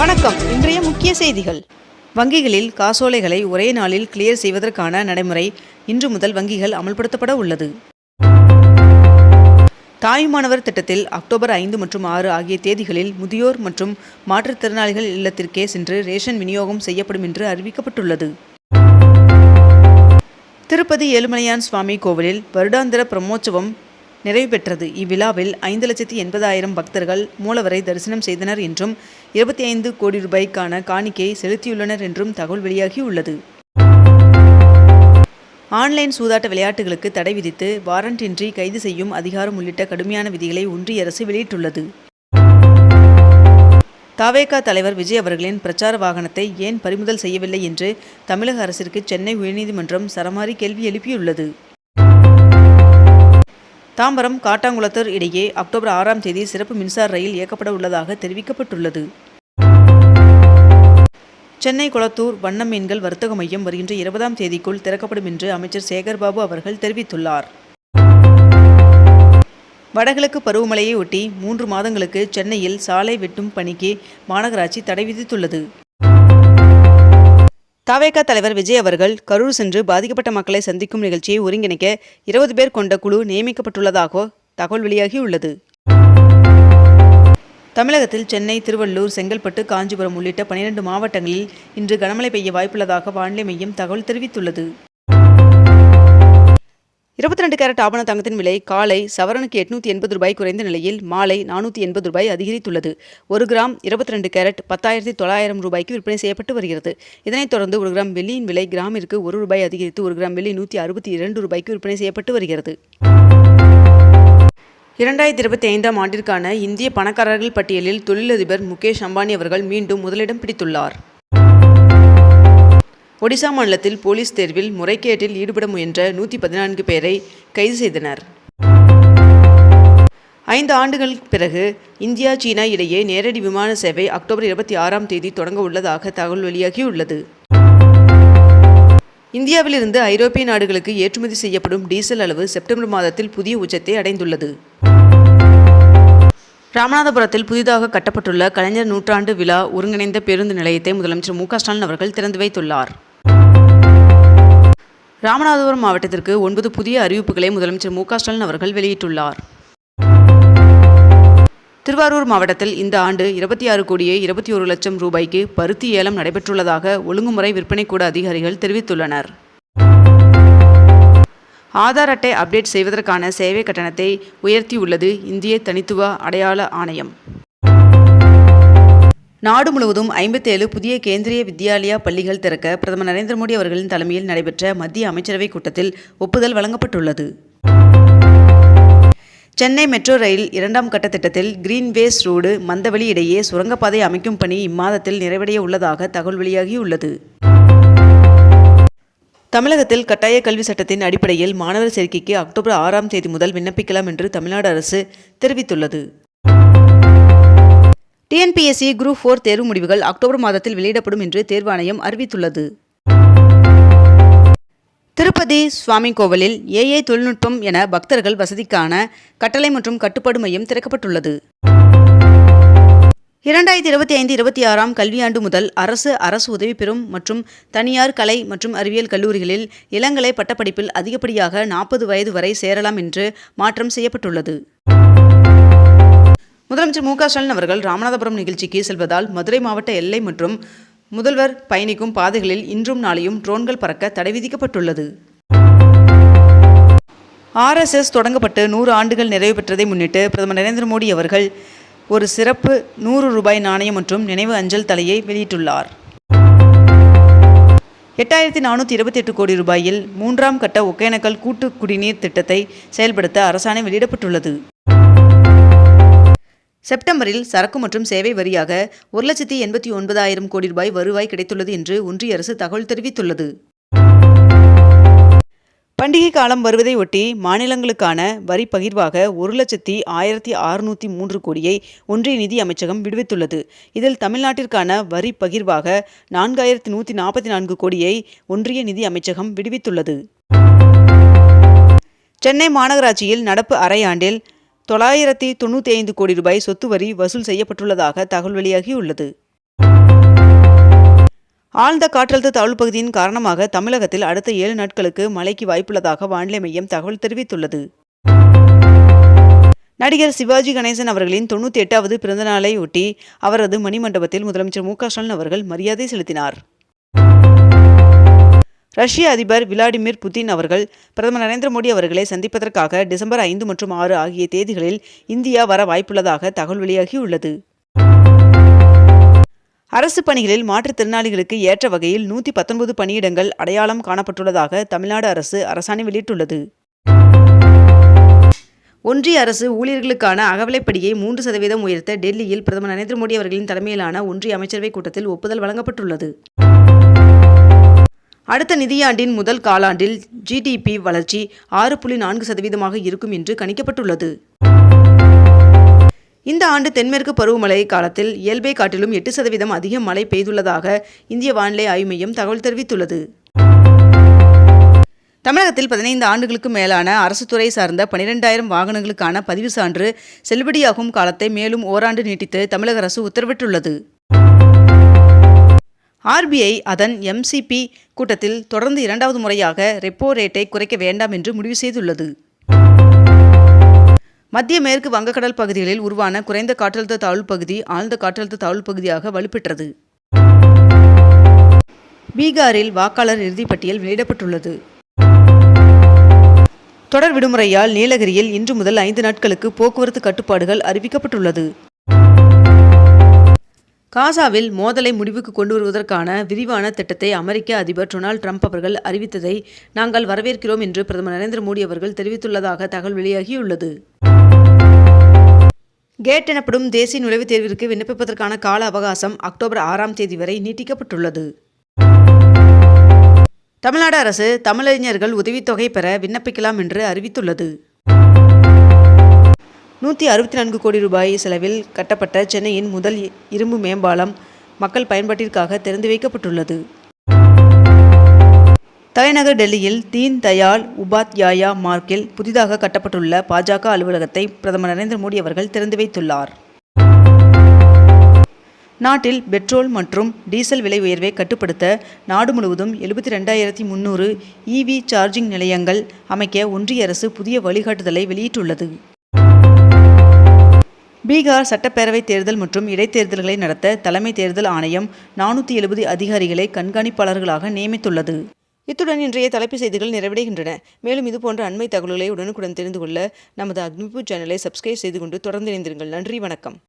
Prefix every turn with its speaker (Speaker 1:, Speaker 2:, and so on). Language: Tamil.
Speaker 1: வணக்கம். இன்றைய முக்கிய செய்திகள். வங்கிகளில் காசோலைகளை ஒரே நாளில் கிளியர் செய்வதற்கான நடைமுறை இன்று முதல் வங்கிகள் அமல்படுத்தப்பட உள்ளது. தாயுமானவர் திட்டத்தில் அக்டோபர் ஐந்து மற்றும் ஆறு ஆகிய தேதிகளில் முதியோர் மற்றும் மாற்றுத்திறனாளிகள் இல்லத்திற்கே சென்று ரேஷன் விநியோகம் செய்யப்படும் என்று அறிவிக்கப்பட்டுள்ளது. திருப்பதி ஏழுமலையான் சுவாமி கோவிலில் வருடாந்திர பிரம்மோற்சவம் நிறைவு பெற்றது இவ்விழாவில் ஐந்து லட்சத்தி எண்பதாயிரம் பக்தர்கள் மூலவரை தரிசனம் செய்தனர் என்றும் இருபத்தி ஐந்து கோடி ரூபாய்க்கான காணிக்கையை செலுத்தியுள்ளனர் என்றும் தகவல் வெளியாகியுள்ளது. ஆன்லைன் சூதாட்ட விளையாட்டுகளுக்கு தடை விதித்து வாரண்டின்றி கைது செய்யும் அதிகாரம் உள்ளிட்ட கடுமையான விதிகளை ஒன்றிய அரசு வெளியிட்டுள்ளது. தாவேகா தலைவர் விஜய் அவர்களின் பிரச்சார வாகனத்தை ஏன் பறிமுதல் செய்யவில்லை என்று தமிழக அரசிற்கு சென்னை உயர்நீதிமன்றம் சரமாரி கேள்வி எழுப்பியுள்ளது. தாம்பரம் காட்டாங்குளத்தூர் இடையே அக்டோபர் ஆறாம் தேதி சிறப்பு மின்சார ரயில் இயக்கப்பட உள்ளதாக தெரிவிக்கப்பட்டுள்ளது. சென்னை குளத்தூர் வண்ண மீன்கள் வர்த்தக மையம் வருகின்ற இருபதாம் தேதிக்குள் திறக்கப்படும் என்று அமைச்சர் சேகர்பாபு அவர்கள் தெரிவித்துள்ளார். வடகிழக்கு பருவமழையை ஒட்டி மூன்று மாதங்களுக்கு சென்னையில் சாலை வெட்டும் பணிக்கு மாநகராட்சி தடை விதித்துள்ளது. தாவேகா தலைவர் விஜய் அவர்கள் கரூர் சென்று பாதிக்கப்பட்ட மக்களை சந்திக்கும் நிகழ்ச்சியை ஒருங்கிணைக்க இருபது பேர் கொண்ட குழு நியமிக்கப்பட்டுள்ளதாக தகவல் வெளியாகியுள்ளது. தமிழகத்தில் சென்னை திருவள்ளூர் செங்கல்பட்டு காஞ்சிபுரம் உள்ளிட்ட பனிரெண்டு மாவட்டங்களில் இன்று கனமழை பெய்ய வாய்ப்புள்ளதாக வானிலை மையம் தகவல் தெரிவித்துள்ளது. இருபத்தி ரெண்டு கேரட் ஆபண தங்கத்தின் விலை காலை சவரனுக்கு எட்நூத்தி எண்பது ரூபாய் குறைந்த நிலையில் மாலை நானூற்றி எண்பது ரூபாய் அதிகரித்துள்ளது. ஒரு கிராம் இருபத்தி ரெண்டு கேரட் பத்தாயிரத்தி தொள்ளாயிரம் ரூபாய்க்கு விற்பனை செய்யப்பட்டு வருகிறது. இதனைத் தொடர்ந்து ஒரு கிராம் வெள்ளியின் விலை கிராமிற்கு ஒரு ரூபாய் அதிகரித்து ஒரு கிராம் வெள்ளி நூற்றி அறுபத்தி இரண்டு ரூபாய்க்கு விற்பனை செய்யப்பட்டு வருகிறது. இரண்டாயிரத்தி இருபத்தி ஐந்தாம் ஆண்டிற்கான இந்திய பணக்காரர்கள் பட்டியலில் தொழிலதிபர் முகேஷ் அம்பானி அவர்கள் மீண்டும் முதலிடம் பிடித்துள்ளார். ஒடிசா மாநிலத்தில் போலீஸ் தேர்வில் முறைகேட்டில் ஈடுபட முயன்ற நூற்றி பதினான்கு பேரை கைது செய்தனர். ஐந்து ஆண்டுகளுக்கு பிறகு இந்தியா சீனா இடையே நேரடி விமான சேவை அக்டோபர் இருபத்தி ஆறாம் தேதி தொடங்க உள்ளதாக தகவல் வெளியாகியுள்ளது. இந்தியாவிலிருந்து ஐரோப்பிய நாடுகளுக்கு ஏற்றுமதி செய்யப்படும் டீசல் அளவு செப்டம்பர் மாதத்தில் புதிய உச்சத்தை அடைந்துள்ளது. ராமநாதபுரத்தில் புதிதாக கட்டப்பட்டுள்ள கலைஞர் நூற்றாண்டு விழா ஒருங்கிணைந்த பேருந்து நிலையத்தை முதலமைச்சர் மு க ஸ்டாலின் அவர்கள் திறந்து வைத்துள்ளார். ராமநாதபுரம் மாவட்டத்திற்கு ஒன்பது புதிய அறிவிப்புகளை முதலமைச்சர் மு ஸ்டாலின் அவர்கள் வெளியிட்டுள்ளார். திருவாரூர் மாவட்டத்தில் இந்த ஆண்டு இருபத்தி ஆறு கோடியே இருபத்தி ஒரு லட்சம் ரூபாய்க்கு பருத்தி ஏலம் நடைபெற்றுள்ளதாக ஒழுங்குமுறை விற்பனை கூட அதிகாரிகள் தெரிவித்துள்ளனர். ஆதார் அட்டை அப்டேட் செய்வதற்கான சேவை கட்டணத்தை உயர்த்தியுள்ளது இந்திய தனித்துவ அடையாள ஆணையம். நாடு முழுவதும் ஐம்பத்தேழு புதிய கேந்திரிய வித்யாலயா பள்ளிகள் திறக்க பிரதமர் நரேந்திர மோடி அவர்களின் தலைமையில் நடைபெற்ற மத்திய அமைச்சரவைக் கூட்டத்தில் ஒப்புதல் வழங்கப்பட்டுள்ளது. சென்னை மெட்ரோ ரயில் இரண்டாம் கட்ட திட்டத்தில் கிரீன்வேஸ் ரோடு மந்தவெளி இடையே சுரங்கப்பாதை அமைக்கும் பணி இம்மாதத்தில் நிறைவடைய உள்ளதாக தகவல் வெளியாகியுள்ளது. தமிழகத்தில் கட்டாய கல்வி சட்டத்தின் அடிப்படையில் மாணவர் சேர்க்கைக்கு அக்டோபர் ஆறாம் தேதி முதல் விண்ணப்பிக்கலாம் என்று தமிழ்நாடு அரசு தெரிவித்துள்ளது. டிஎன்பிஎஸ்சி குரூப் ஃபோர் தேர்வு முடிவுகள் அக்டோபர் மாதத்தில் வெளியிடப்படும் என்று தேர்வாணையம் அறிவித்துள்ளது. திருப்பதி சுவாமி கோவிலில் ஏஐ தொழில்நுட்பம் என பக்தர்கள் வசதிக்கான கட்டளை மற்றும் கட்டுப்பாடு மையம் திறக்கப்பட்டுள்ளது. இரண்டாயிரத்தி இருபத்தி ஐந்து இருபத்தி ஆறாம் கல்வியாண்டு முதல் அரசு அரசு உதவி பெறும் மற்றும் தனியார் கலை மற்றும் அறிவியல் கல்லூரிகளில் இளங்கலை பட்டப்படிப்பில் அதிகப்படியாக நாற்பது வயது வரை சேரலாம் என்று மாற்றம் செய்யப்பட்டுள்ளது. முதலமைச்சர் மு க ஸ்டாலின் அவர்கள் ராமநாதபுரம் நிகழ்ச்சிக்கு செல்வதால் மதுரை மாவட்ட எல்லை மற்றும் முதல்வர் பயணிக்கும் பாதைகளில் இன்றும் நாளையும் ட்ரோன்கள் பறக்க தடை விதிக்கப்பட்டுள்ளது. ஆர்எஸ்எஸ் தொடங்கப்பட்டு நூறு ஆண்டுகள் நிறைவு பெற்றதை முன்னிட்டு பிரதமர் நரேந்திர மோடி அவர்கள் ஒரு சிறப்பு நூறு ரூபாய் நாணயம் மற்றும் நினைவு அஞ்சல் தலையை வெளியிட்டுள்ளார். எட்டாயிரத்தி நானூற்றி இருபத்தி எட்டு கோடி ரூபாயில் மூன்றாம் கட்ட ஒகேனக்கல் கூட்டு குடிநீர் திட்டத்தை செயல்படுத்த அரசாணை வெளியிடப்பட்டுள்ளது. செப்டம்பரில் சரக்கு மற்றும் சேவை வரியாக ஒரு லட்சத்தி எண்பத்தி ஒன்பதாயிரம் கோடி ரூபாய் வருவாய் கிடைத்துள்ளது என்று ஒன்றிய அரசு தகவல் தெரிவித்துள்ளது. பண்டிகை காலம் வருவதை ஒட்டி மாநிலங்களுக்கான வரி பகிர்வாக ஒரு லட்சத்தி ஆயிரத்தி அறுநூற்றி மூன்று கோடியை ஒன்றிய நிதி அமைச்சகம் விடுவித்துள்ளது. இதில் தமிழ்நாட்டிற்கான வரி பகிர்வாக நான்காயிரத்தி நூற்றி நாற்பத்தி நான்கு கோடியை ஒன்றிய நிதி அமைச்சகம் விடுவித்துள்ளது. சென்னை மாநகராட்சியில் நடப்பு அரையாண்டில் தொள்ளாயிரத்தி தொண்ணூற்றி ஐந்து கோடி ரூபாய் சொத்து வரி வசூல் செய்யப்பட்டுள்ளதாக தகவல் வெளியாகியுள்ளது. ஆழ்ந்த காற்றழுத்த தாழ்வு பகுதியின் காரணமாக தமிழகத்தில் அடுத்த ஏழு நாட்களுக்கு மழைக்கு வாய்ப்புள்ளதாக வானிலை மையம் தகவல் தெரிவித்துள்ளது. நடிகர் சிவாஜி கணேசன் அவர்களின் தொண்ணூற்றி எட்டாவது பிறந்தநாளை ஒட்டி அவரது மணிமண்டபத்தில் முதலமைச்சர் மு க ஸ்டாலின் அவர்கள் மரியாதை செலுத்தினார். ரஷ்ய அதிபர் விளாடிமிர் புதின் அவர்கள் பிரதமர் நரேந்திர மோடி அவர்களை சந்திப்பதற்காக டிசம்பர் ஐந்து மற்றும் ஆறு ஆகிய தேதிகளில் இந்தியா வர வாய்ப்புள்ளதாக தகவல் வெளியாகியுள்ளது. அரசு பணிகளில் மாற்றுத்திறனாளிகளுக்கு ஏற்ற வகையில் நூற்றி பத்தொன்பது பணியிடங்கள் அடையாளம் காணப்பட்டுள்ளதாக தமிழ்நாடு அரசு அரசாணை வெளியிட்டுள்ளது. ஒன்றிய அரசு ஊழியர்களுக்கான அகவலைப்படியை மூன்று சதவீதம் உயர்த்த டெல்லியில் பிரதமர் நரேந்திர மோடி அவர்களின் தலைமையிலான ஒன்றிய அமைச்சரவைக் கூட்டத்தில் ஒப்புதல் வழங்கப்பட்டுள்ளது. அடுத்த நிதியாண்டின் முதல் காலாண்டில் ஜிடிபி வளர்ச்சி ஆறு புள்ளி நான்கு சதவீதமாக இருக்கும் என்று கணிக்கப்பட்டுள்ளது. இந்த ஆண்டு தென்மேற்கு பருவமழை காலத்தில் இயல்பை காட்டிலும் எட்டு சதவீதம் அதிக மழை பெய்துள்ளதாக இந்திய வானிலை ஆய்வு மையம் தகவல் தெரிவித்துள்ளது. தமிழகத்தில் பதினைந்து ஆண்டுகளுக்கு மேலான அரசு துறை சார்ந்த பனிரெண்டாயிரம் வாகனங்களுக்கான பதிவு சான்று செல்லுபடியாகும் காலத்தை மேலும் ஓராண்டு நீட்டித்து தமிழக அரசு உத்தரவிட்டுள்ளது. ஆர்பிஐ அதன் எம்சிபி கூட்டத்தில் தொடர்ந்து இரண்டாவது முறையாக ரெப்போ ரேட்டை குறைக்க வேண்டாம் என்று முடிவு செய்துள்ளது. மத்திய மேற்கு வங்கக்கடல் பகுதிகளில் உருவான குறைந்த காற்றழுத்த தாழ்வு பகுதி ஆழ்ந்த காற்றழுத்த தாழ்வு பகுதியாக வலுப்பெற்றது. பீகாரில் வாக்காளர் இறுதிப்பட்டியல் வெளியிடப்பட்டுள்ளது. தொடர் விடுமுறையால் நீலகிரியில் இன்று முதல் ஐந்து நாட்களுக்கு போக்குவரத்து கட்டுப்பாடுகள் அறிவிக்கப்பட்டுள்ளது. காசாவில் மோதலை முடிவுக்கு கொண்டு வருவதற்கான விரிவான திட்டத்தை அமெரிக்க அதிபர் டொனால்ட் ட்ரம்ப் அவர்கள் அறிவித்ததை நாங்கள் வரவேற்கிறோம் என்று பிரதமர் நரேந்திர மோடி அவர்கள் தெரிவித்துள்ளதாக தகவல் வெளியாகியுள்ளது. கேட் எனப்படும் தேசிய நுழைவுத் தேர்விற்கு விண்ணப்பிப்பதற்கான கால அவகாசம் அக்டோபர் ஆறாம் தேதி வரை நீட்டிக்கப்பட்டுள்ளது. தமிழ்நாடு அரசு தமிழறிஞர்கள் உதவித்தொகை பெற விண்ணப்பிக்கலாம் என்று அறிவித்துள்ளது. நூற்றி அறுபத்தி நான்கு கோடி ரூபாய் செலவில் கட்டப்பட்ட சென்னையின் முதல் இரும்பு மேம்பாலம் மக்கள் பயன்பாட்டிற்காக திறந்து வைக்கப்பட்டுள்ளது. தலைநகர் டெல்லியில் தீன் தயாள் உபாத்யாயா மார்க்கில் புதிதாக கட்டப்பட்டுள்ள பாஜக அலுவலகத்தை பிரதமர் நரேந்திர மோடி அவர்கள் திறந்து வைத்துள்ளார். நாட்டில் பெட்ரோல் மற்றும் டீசல் விலை உயர்வை கட்டுப்படுத்த நாடு முழுவதும் எழுபத்தி ரெண்டாயிரத்தி முந்நூறு இவி சார்ஜிங் நிலையங்கள் அமைக்க ஒன்றிய அரசு புதிய வழிகாட்டுதலை வெளியிட்டுள்ளது. பீகார் சட்டப்பேரவைத் தேர்தல் மற்றும் இடைத்தேர்தல்களை நடத்த தலைமை தேர்தல் ஆணையம் நானூற்றி எழுபது அதிகாரிகளை கண்காணிப்பாளர்களாக நியமித்துள்ளது. இத்துடன் இன்றைய தலைப்புச் செய்திகள் நிறைவடைகின்றன. மேலும் இதுபோன்ற அண்மை தகவல்களை உடனுக்குடன் தெரிந்து கொள்ள நமது அக்னிபூ சேனலை சப்ஸ்கிரைப் செய்து கொண்டு தொடர்ந்து இணைந்திருங்கள். நன்றி வணக்கம்.